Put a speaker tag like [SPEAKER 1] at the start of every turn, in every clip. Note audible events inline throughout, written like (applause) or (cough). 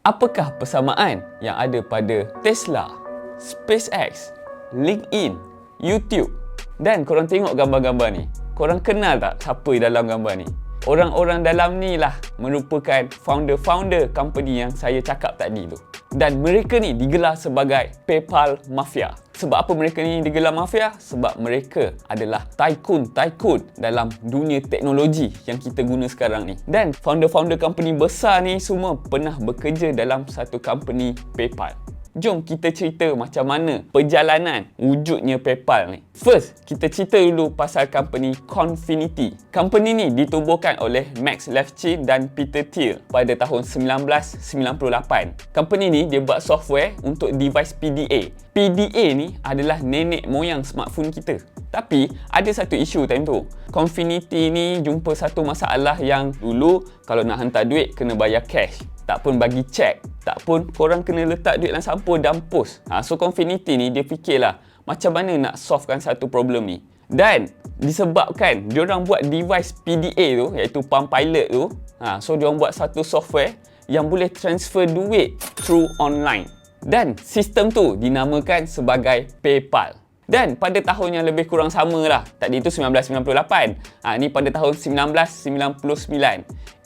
[SPEAKER 1] Apakah persamaan yang ada pada Tesla, SpaceX, LinkedIn, YouTube? Dan korang tengok gambar-gambar ni. Korang kenal tak siapa dalam gambar ni? Orang-orang dalam ni lah merupakan founder-founder company yang saya cakap tadi tu. Dan mereka ni digelar sebagai PayPal Mafia. Sebab apa mereka ni digelar mafia? Sebab mereka adalah tycoon-tycoon dalam dunia teknologi yang kita guna sekarang ni. Dan founder-founder company besar ni semua pernah bekerja dalam satu company PayPal. Jom kita cerita macam mana perjalanan wujudnya PayPal ni. First, kita cerita dulu pasal company Confinity. Company ni ditubuhkan oleh Max Levchin dan Peter Thiel pada tahun 1998. Company ni dia buat software untuk device PDA. PDA ni adalah nenek moyang smartphone kita. Tapi ada satu isu time tu. Confinity ni jumpa satu masalah yang dulu kalau nak hantar duit kena bayar cash tak pun bagi cek, tak pun korang kena letak duit dalam sampul dan post. Ha, so Confinity ni dia fikirlah macam mana nak solvekan satu problem ni. Dan disebabkan diorang buat device PDA tu iaitu Palm Pilot tu, ha, so diorang buat satu software yang boleh transfer duit through online. Dan sistem tu dinamakan sebagai PayPal. Dan pada tahun yang lebih kurang sama lah. Tadi itu 1998. Ha, ni pada tahun 1999.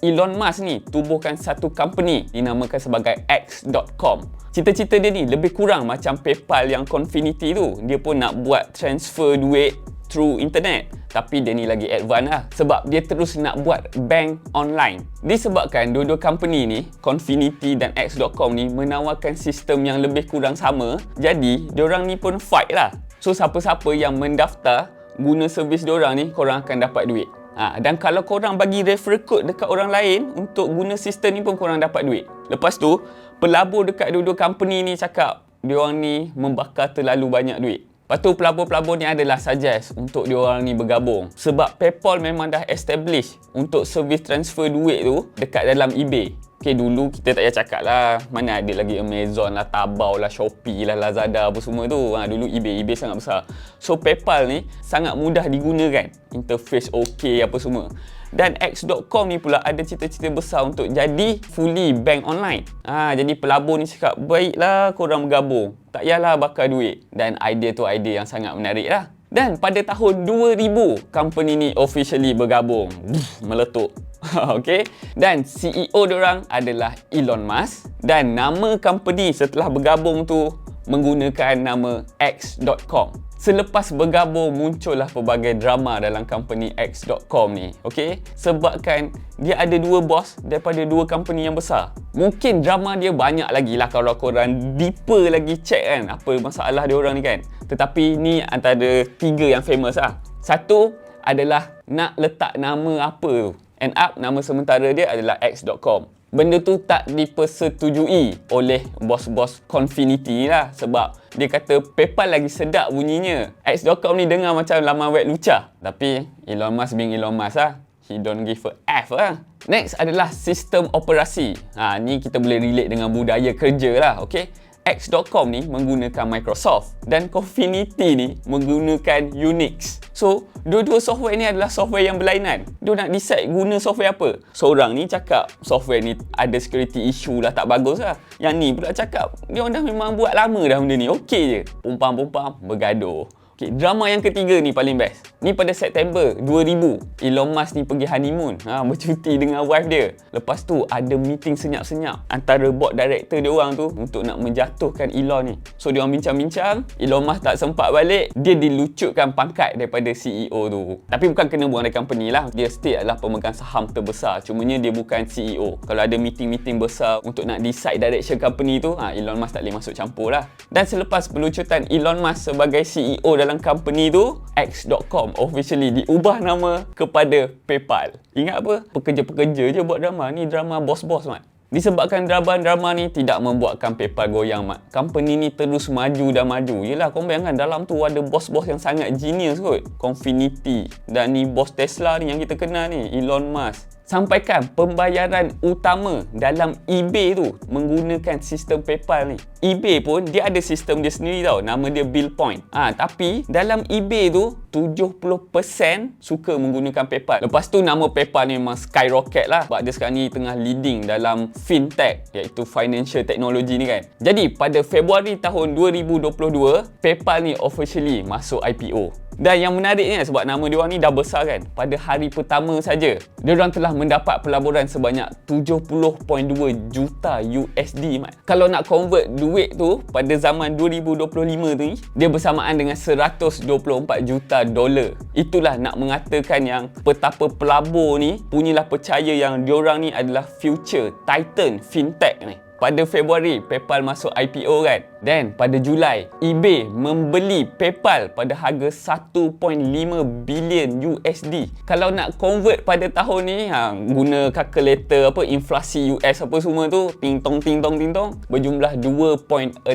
[SPEAKER 1] Elon Musk ni tubuhkan satu company dinamakan sebagai X.com. Cita-cita dia ni lebih kurang macam PayPal yang Confinity tu. Dia pun nak buat transfer duit through internet. Tapi dia ni lagi advance lah. Sebab dia terus nak buat bank online. Disebabkan dua-dua company ni, Confinity dan X.com ni menawarkan sistem yang lebih kurang sama. Jadi, diorang ni pun fight lah So siapa-siapa yang mendaftar guna servis diorang ni, korang akan dapat duit. Ha, dan kalau korang bagi refer code dekat orang lain untuk guna sistem ni pun korang dapat duit. Lepas tu, pelabur dekat dua-dua company ni cakap diorang ni membakar terlalu banyak duit. Lepas tu pelabur-pelabur ni adalah suggest untuk diorang ni bergabung. Sebab PayPal memang dah establish untuk servis transfer duit tu dekat dalam eBay. Okay, dulu kita tak payah cakap lah mana ada lagi Amazon lah, Taobao lah, Shopee lah, Lazada apa semua tu. Ha, dulu eBay, eBay sangat besar. So PayPal ni sangat mudah digunakan. Interface okey apa semua. Dan X.com ni pula ada cita-cita besar untuk jadi fully bank online. Ha, jadi pelabur ni cakap, baiklah korang bergabung. Tak payahlah bakar duit. Dan idea tu idea yang sangat menarik lah. Dan pada tahun 2000, company ni officially bergabung. Meletup. (laughs) okay. Dan CEO diorang adalah Elon Musk dan nama company setelah bergabung tu menggunakan nama X.com. Selepas bergabung muncullah pelbagai drama dalam company X.com ni. Okay? Sebabkan dia ada dua bos daripada dua company yang besar. Mungkin drama dia banyak lagi lah kalau korang deeper lagi check kan apa masalah dia orang ni kan. Tetapi ni antara tiga yang famous lah. Satu adalah nak letak nama apa tu end up nama sementara dia adalah X.com. Benda tu tak dipersetujui oleh bos-bos Confinity lah sebab dia kata PayPal lagi sedap bunyinya. X.com ni dengar macam laman web lucah. Tapi Elon Musk being Elon Musk lah. He don't give a F lah. Next adalah sistem operasi. Ha, ni kita boleh relate dengan budaya kerja lah. Okay? X.com ni menggunakan Microsoft dan Confinity ni menggunakan Unix. So, dua-dua software ni adalah software yang berlainan. Dia nak decide guna software apa. Seorang ni cakap software ni ada security issue lah, tak bagus lah. Yang ni pula cakap, dia dah memang buat lama dah benda ni. Okey je. Pumpam-pumpam, bergaduh. Okay, drama yang ketiga ni paling best. Ni pada September 2000, Elon Musk ni pergi honeymoon, ha, bercuti dengan wife dia. Lepas tu ada meeting senyap-senyap antara board director dia orang tu untuk nak menjatuhkan Elon ni. So dia orang bincang-bincang, Elon Musk tak sempat balik, dia dilucutkan pangkat daripada CEO tu. Tapi bukan kena buang dari company lah, dia still adalah pemegang saham terbesar. Cumanya dia bukan CEO. Kalau ada meeting-meeting besar untuk nak decide direction company tu, ha, Elon Musk tak boleh masuk campur lah. Dan selepas pelucutan Elon Musk sebagai CEO dalam company tu X.com officially diubah nama kepada PayPal. Ingat apa? Pekerja-pekerja je buat drama. Ni drama bos-bos mat. Disebabkan drama-drama ni tidak membuatkan PayPal goyang mat. Company ni terus maju dan maju. Yelah kau bayangkan dalam tu ada bos-bos yang sangat genius kot. Confinity dan ni bos Tesla ni yang kita kenal ni Elon Musk. Sampaikan pembayaran utama dalam eBay tu menggunakan sistem PayPal ni. eBay pun dia ada sistem dia sendiri tau. Nama dia Bill Point. Ah, ha, tapi dalam eBay tu 70% suka menggunakan PayPal. Lepas tu nama PayPal ni memang skyrocket lah. Sebab dia sekarang ni tengah leading dalam fintech iaitu financial technology ni kan. Jadi pada Februari tahun 2022, PayPal ni officially masuk IPO. Dan yang menariknya sebab nama dia orang ni dah besar kan. Pada hari pertama saja, dia orang telah mendapat pelaburan sebanyak 70.2 juta USD mat. Kalau nak convert duit tu pada zaman 2025 tu dia bersamaan dengan 124 juta dolar. Itulah nak mengatakan yang petapa pelabur ni punyalah percaya yang dia orang ni adalah future titan fintech ni pada Februari PayPal masuk IPO kan? Dan pada Julai eBay membeli PayPal pada harga 1.5 bilion USD kalau nak convert pada tahun ni ha, guna calculator apa inflasi US apa semua tu ting tong ting tong ting tong berjumlah 2.66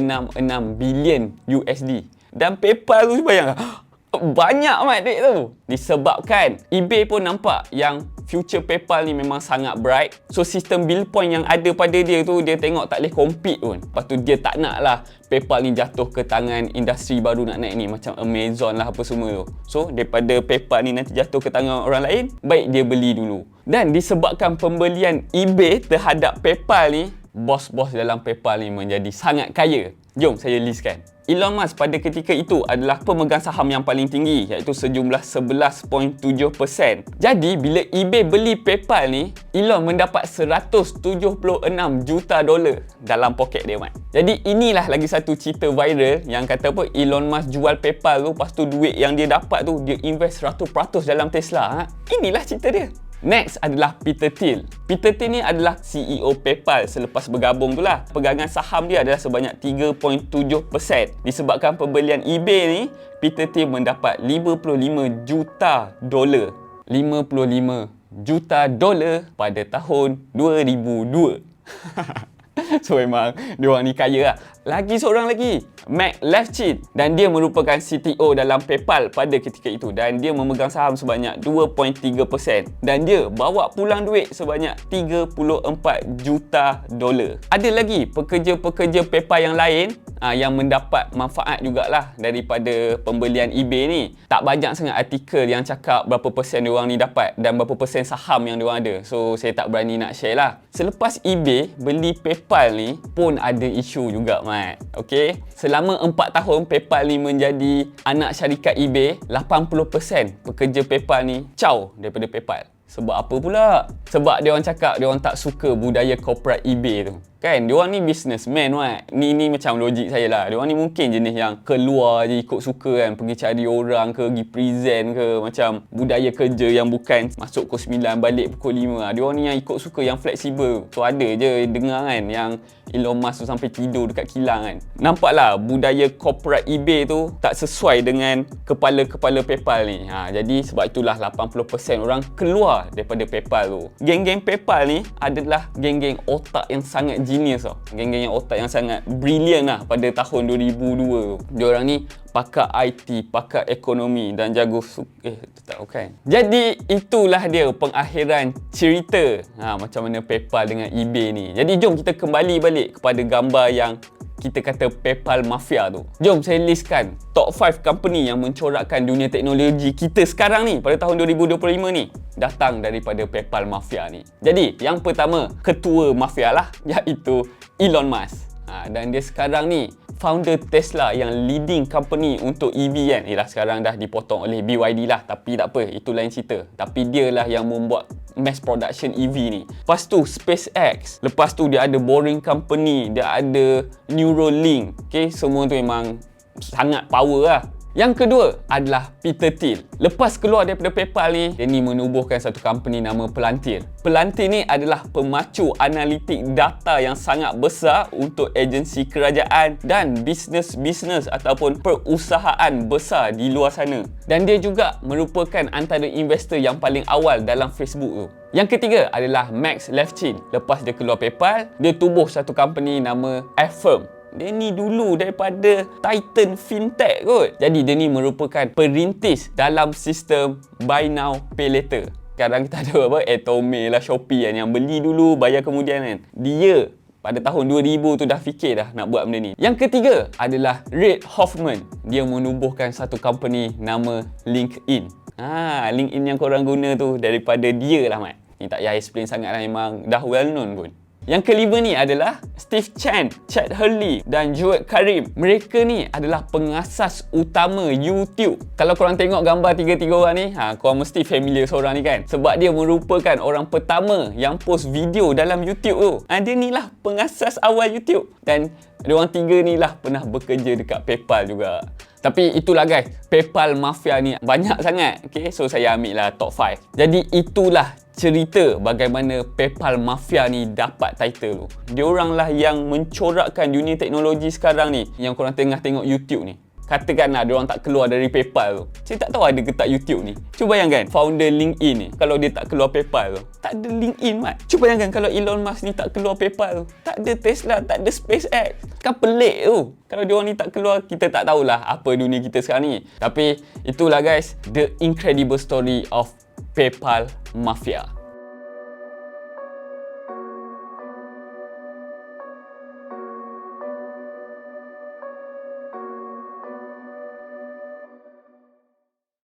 [SPEAKER 1] bilion USD dan PayPal tu bayang (gasps) banyak amat duit tu. Disebabkan eBay pun nampak yang future PayPal ni memang sangat bright. So sistem bill point yang ada pada dia tu dia tengok tak boleh compete pun. Lepas tu dia tak nak lah PayPal ni jatuh ke tangan industri baru nak naik ni macam Amazon lah apa semua tu. So daripada PayPal ni nanti jatuh ke tangan orang lain, baik dia beli dulu. Dan disebabkan pembelian eBay terhadap PayPal ni, bos-bos dalam PayPal ni menjadi sangat kaya. Jom saya listkan. Elon Musk pada ketika itu adalah pemegang saham yang paling tinggi iaitu sejumlah 11.7%. Jadi bila eBay beli PayPal ni, Elon mendapat 176 juta dolar dalam poket dia mat. Jadi inilah lagi satu cerita viral yang kata apa Elon Musk jual PayPal tu lepas tu duit yang dia dapat tu dia invest 100% dalam Tesla. Ha? Inilah cerita dia. Next adalah Peter Thiel. Peter Thiel ni adalah CEO PayPal selepas bergabung tu lah. Pegangan saham dia adalah sebanyak 3.7%. Disebabkan pembelian eBay ni, Peter Thiel mendapat 55 juta dolar. 55 juta dolar pada tahun 2002. (laughs) (laughs) so memang dia orang ni kaya lah. Lagi seorang lagi, Mac Levchin dan dia merupakan CTO dalam PayPal pada ketika itu dan dia memegang saham sebanyak 2.3% dan dia bawa pulang duit sebanyak 34 juta dolar. Ada lagi pekerja-pekerja PayPal yang lain uh, yang mendapat manfaat jugalah daripada pembelian eBay ni. Tak banyak sangat artikel yang cakap berapa persen dia orang ni dapat dan berapa persen saham yang dia orang ada. So saya tak berani nak share lah. Selepas eBay beli PayPal ni pun ada isu juga Mat. Okey. Selama 4 tahun PayPal ni menjadi anak syarikat eBay, 80% pekerja PayPal ni caw daripada PayPal. Sebab apa pula? Sebab dia orang cakap dia orang tak suka budaya corporate eBay tu. Kan, dia orang ni businessman right? Ni ni macam logik saya lah. Dia orang ni mungkin jenis yang keluar je ikut suka kan, pergi cari orang ke, pergi present ke, macam budaya kerja yang bukan masuk pukul 9 balik pukul 5 lah. Dia orang ni yang ikut suka yang fleksibel. So ada je dengar kan yang Elon Musk tu sampai tidur dekat kilang kan. Nampaklah budaya corporate eBay tu tak sesuai dengan kepala-kepala PayPal ni. Ha, jadi sebab itulah 80% orang keluar daripada PayPal tu. Geng-geng PayPal ni adalah geng-geng otak yang sangat genius tau. Geng-geng yang otak yang sangat brilliant lah pada tahun 2002 tu. Diorang ni pakar IT, pakar ekonomi dan jago su- eh tak okay. Jadi itulah dia pengakhiran cerita ha, macam mana PayPal dengan eBay ni. Jadi jom kita kembali balik kepada gambar yang kita kata PayPal Mafia tu. Jom saya listkan top 5 company yang mencorakkan dunia teknologi kita sekarang ni pada tahun 2025 ni datang daripada PayPal Mafia ni. Jadi, yang pertama, ketua mafia lah (laughs) iaitu Elon Musk. Ha, dan dia sekarang ni founder Tesla yang leading company untuk EV kan Yelah sekarang dah dipotong oleh BYD lah Tapi tak apa, itu lain cerita. Tapi dia lah yang membuat mass production EV ni. Lepas tu SpaceX. Lepas tu dia ada Boring Company Dia ada Neuralink. Okay, semua tu memang sangat power lah yang kedua adalah Peter Thiel. Lepas keluar daripada PayPal ni, dia ni menubuhkan satu company nama Pelantir. Pelantir ni adalah pemacu analitik data yang sangat besar untuk agensi kerajaan dan bisnes-bisnes ataupun perusahaan besar di luar sana. Dan dia juga merupakan antara investor yang paling awal dalam Facebook tu. Yang ketiga adalah Max Levchin. Lepas dia keluar PayPal, dia tubuh satu company nama Affirm. Dia ni dulu daripada Titan Fintech kot. Jadi dia ni merupakan perintis dalam sistem Buy Now Pay Later. Sekarang kita ada apa? Atome lah, Shopee kan. Yang beli dulu, bayar kemudian kan. Dia pada tahun 2000 tu dah fikir dah nak buat benda ni. Yang ketiga adalah Reid Hoffman. Dia menubuhkan satu company nama LinkedIn. Ha, LinkedIn yang korang guna tu daripada dia lah Mat. Ni tak payah explain sangat lah memang dah well known pun. Yang kelima ni adalah Steve Chen, Chad Hurley dan Joel Karim. Mereka ni adalah pengasas utama YouTube. Kalau korang tengok gambar tiga-tiga orang ni, ha, korang mesti familiar seorang ni kan? Sebab dia merupakan orang pertama yang post video dalam YouTube tu. Ha, dia ni lah pengasas awal YouTube. Dan dia orang tiga ni lah pernah bekerja dekat PayPal juga. Tapi itulah guys, PayPal Mafia ni banyak sangat. Okay, so saya ambil lah top 5. Jadi itulah cerita bagaimana PayPal Mafia ni dapat title tu. Diorang lah yang mencorakkan dunia teknologi sekarang ni yang korang tengah tengok YouTube ni. Katakanlah diorang tak keluar dari PayPal tu. Saya tak tahu ada ke tak YouTube ni. Cuba bayangkan founder LinkedIn ni kalau dia tak keluar PayPal tu. Tak ada LinkedIn mat. Cuba bayangkan kalau Elon Musk ni tak keluar PayPal tu. Tak ada Tesla, tak ada SpaceX. Kan pelik tu. Kalau diorang ni tak keluar, kita tak tahulah apa dunia kita sekarang ni. Tapi itulah guys, the incredible story of PayPal Mafia.